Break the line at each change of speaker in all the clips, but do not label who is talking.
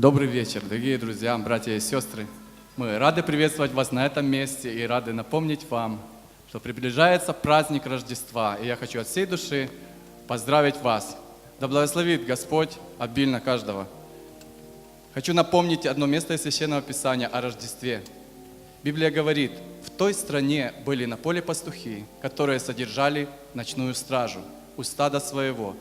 Добрый вечер, дорогие друзья, братья и сестры. Мы рады приветствовать вас на этом месте и рады напомнить вам, что приближается праздник Рождества. И я хочу от всей души поздравить вас. Да благословит Господь обильно каждого. Хочу напомнить одно место из Священного Писания о Рождестве. Библия говорит, в той стране были на поле пастухи, которые содержали ночную стражу у стада своего.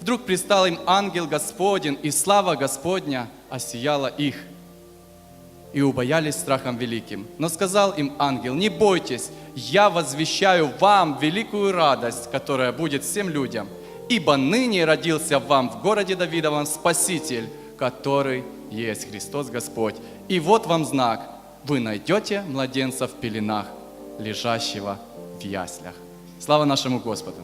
Вдруг пристал им ангел Господень, и слава Господня осияла их. И убоялись страхом великим. Но сказал им ангел, не бойтесь, я возвещаю вам великую радость, которая будет всем людям. Ибо ныне родился вам в городе Давидовом Спаситель, который есть Христос Господь. И вот вам знак, вы найдете младенца в пеленах, лежащего в яслях. Слава нашему Господу!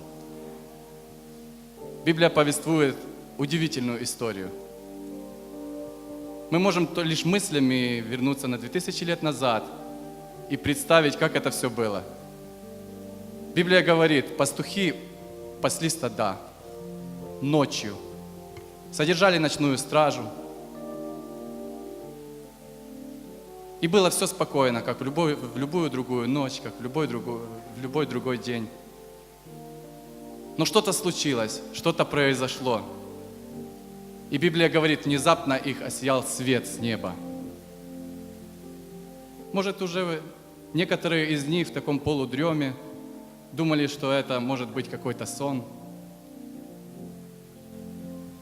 Библия повествует удивительную историю. Мы можем лишь мыслями вернуться на 2000 лет назад и представить, как это все было. Библия говорит, пастухи пасли стада ночью, содержали ночную стражу. И было все спокойно, как в, любой, в любую другую ночь, как в любой, другой, в любой другой день. Но что-то случилось, что-то произошло. И Библия говорит, внезапно их осиял свет с неба. Может, уже некоторые из них в таком полудреме думали, что это может быть какой-то сон.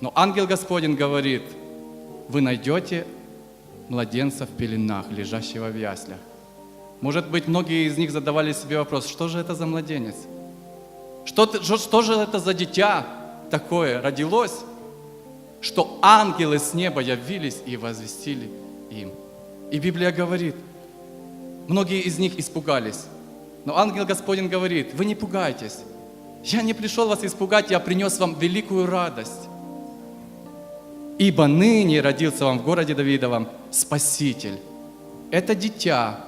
Но ангел Господень говорит, вы найдете младенца в пеленах, лежащего в яслях. Может быть, многие из них задавали себе вопрос, что же это за младенец? Что, что, что же это за дитя такое родилось, что ангелы с неба явились и возвестили им? И Библия говорит, многие из них испугались. Но ангел Господень говорит, вы не пугайтесь. Я не пришел вас испугать, я принес вам великую радость. Ибо ныне родился вам в городе Давидовом Спаситель. Это дитя,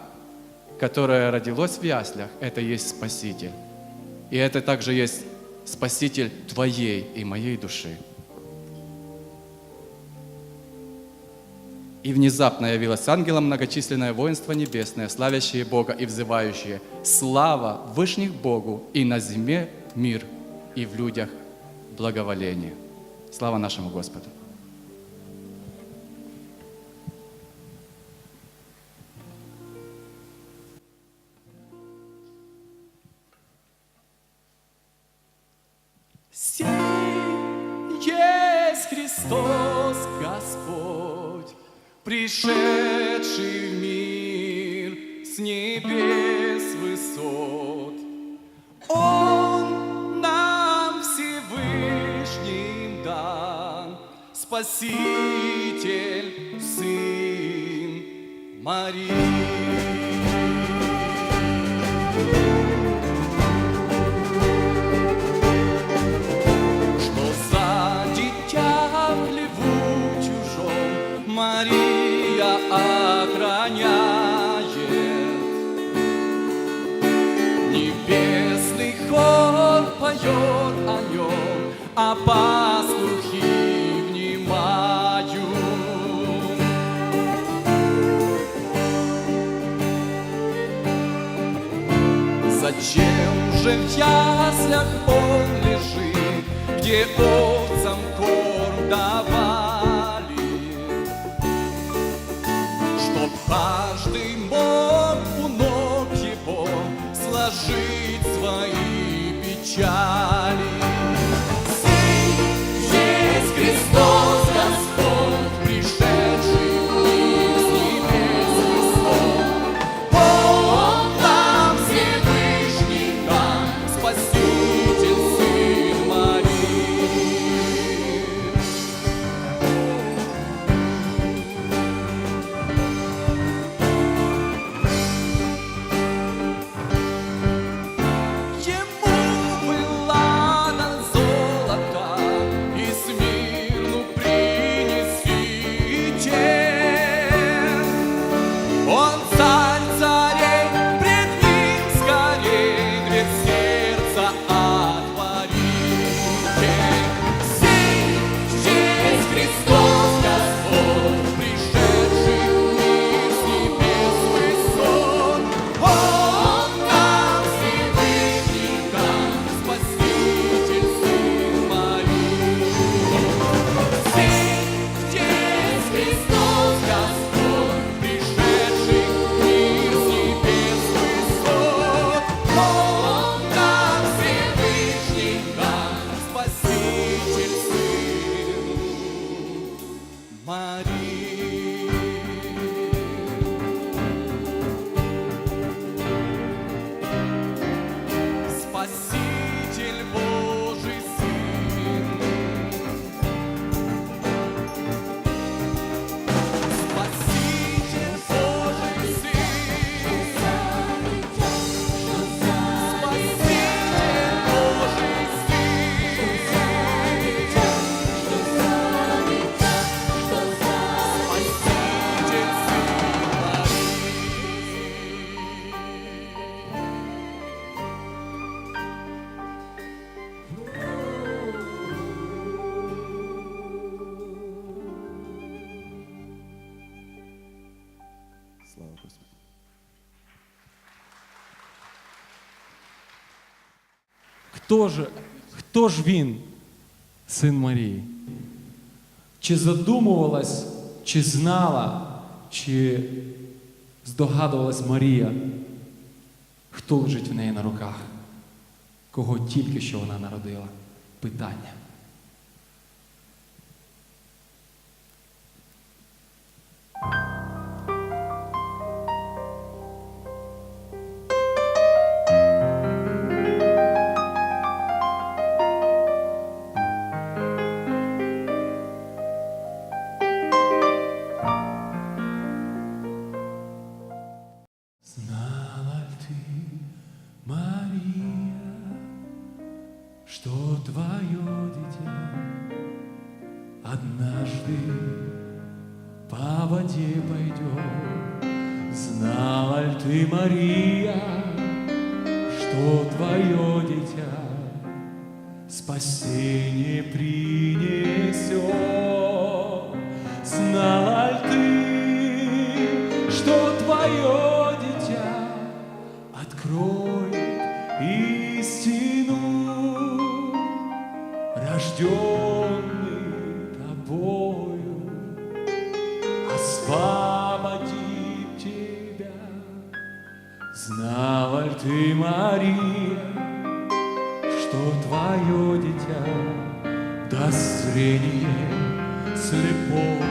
которое родилось в яслях, это есть Спаситель. И это также есть Спаситель твоей и моей души. И внезапно явилось ангелом многочисленное воинство небесное, славящее Бога и взывающее «Слава Вышних Богу и на земле мир, и в людях благоволение». Слава нашему Господу! Сей есть Христос пришедший в мир с небес высот. Он нам Всевышним дан, Спаситель, Сын Марии. Пастухи внимают. Зачем же в яслях он лежит, где овцам корм давали? Чтоб каждый мог у ног его сложить свои печали. Марии.
Хто ж, хто ж він, син Марії? Чи задумувалась, чи знала, чи здогадувалась Марія, хто лежить в неї на руках, кого тільки що вона народила? Питання. Мария, что твое дитя однажды по воде пойдет? Знала ли ты, Мария, что твое дитя спасение принесет? Освободит тебя. Знала ли ты, Мария, что твое дитя даст зрение слепому?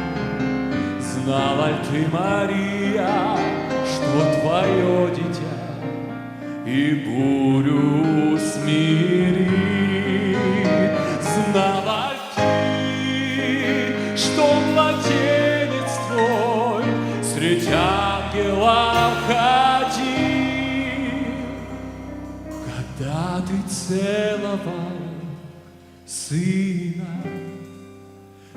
Знала ли ты, Мария, что твое дитя и бурю целовал сына,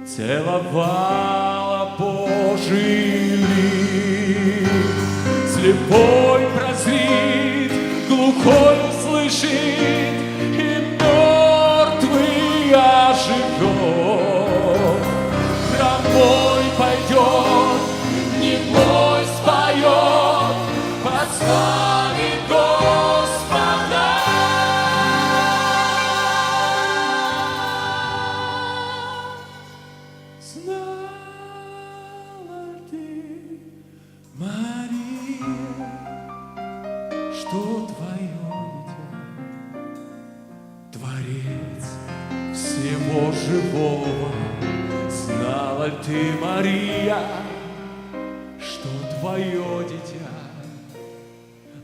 целовала Божий лик. Слепой прозрит, глухой услышит, и мертвый оживет. Хромой пойдет, что твое дитя Творец всего живого? Знала ты, Мария, что твое дитя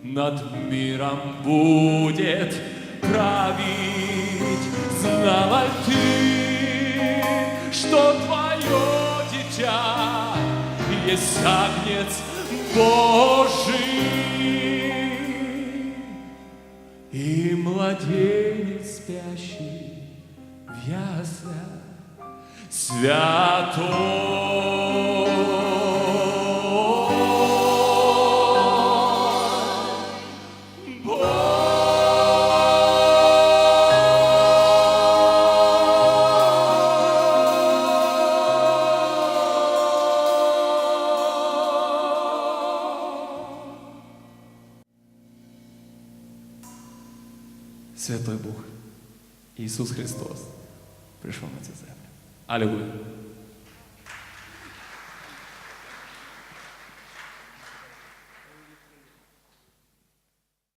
над миром будет править? Знала ты, что твое дитя есть агнец Божий младенец спящий в яслях святой. Святой Бог, Ісус Христос, прийшов на цю землю. Алілуя.